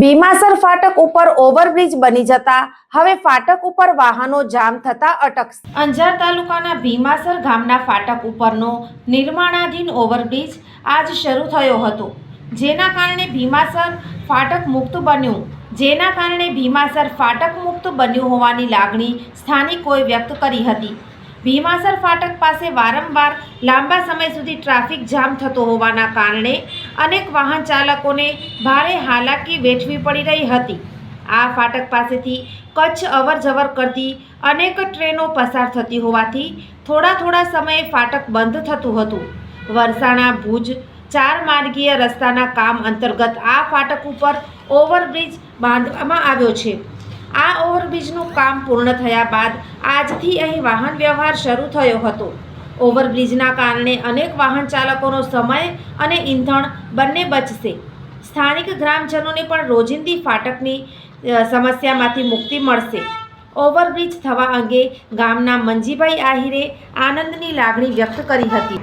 Bhimasar ફાટક ઉપર overbridge બની જતા હવે ફાટક ઉપર વાહનો જામ થતા અટકશે અંજાર તાલુકાના ભીમાસર ગામના ફાટક ઉપરનો નિર્માણાધીન ઓવરબ્રિજ આજ શરૂ થયો હતો. જેના કારણે ભીમાસર ફાટક મુક્ત બન્યું. જેના કારણે ભીમાસર ફાટક મુક્ત બન્યું હોવાની લાગણી સ્થાનિકોએ વ્યક્ત કરી હતી. ભીમાસર ફાટક પાસે વારંવાર લાંબા સમય સુધી ટ્રાફિક જામ થતો હોવાના કારણે અનેક વાહન ચાલકોને ભારે હાલાકી વેઠવી પડી રહી હતી. આ ફાટક પાસેથી કચ્છ અવર જવર કરતી અનેક ટ્રેનો પસાર થતી હોવાથી થોડા થોડા સમયે ફાટક બંધ થતું હતું. વરસાણા ભુજ ચાર માર્ગીય રસ્તાના કામ અંતર્ગત આ ફાટક ઉપર ઓવરબ્રિજ બાંધવામાં આવ્યો છે. આ ઓવરબ્રિજનું કામ પૂર્ણ થયા બાદ આજથી અહીં વાહન વ્યવહાર શરૂ થયો હતો. ઓવરબ્રિજના કારણે અનેક વાહન ચાલકોનો સમય અને ઈંધણ બંને બચશે. સ્થાનિક ગ્રામજનોને પણ રોજિંદી ફાટકની સમસ્યામાંથી મુક્તિ મળશે. ઓવરબ્રિજ થવા અંગે ગામના મંજીભાઈ આહિરે આનંદની લાગણી વ્યક્ત કરી હતી.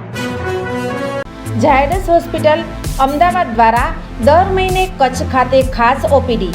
ઝાયડસ હોસ્પિટલ અમદાવાદ દ્વારા દર મહિને કચ્છ ખાતે ખાસ OPD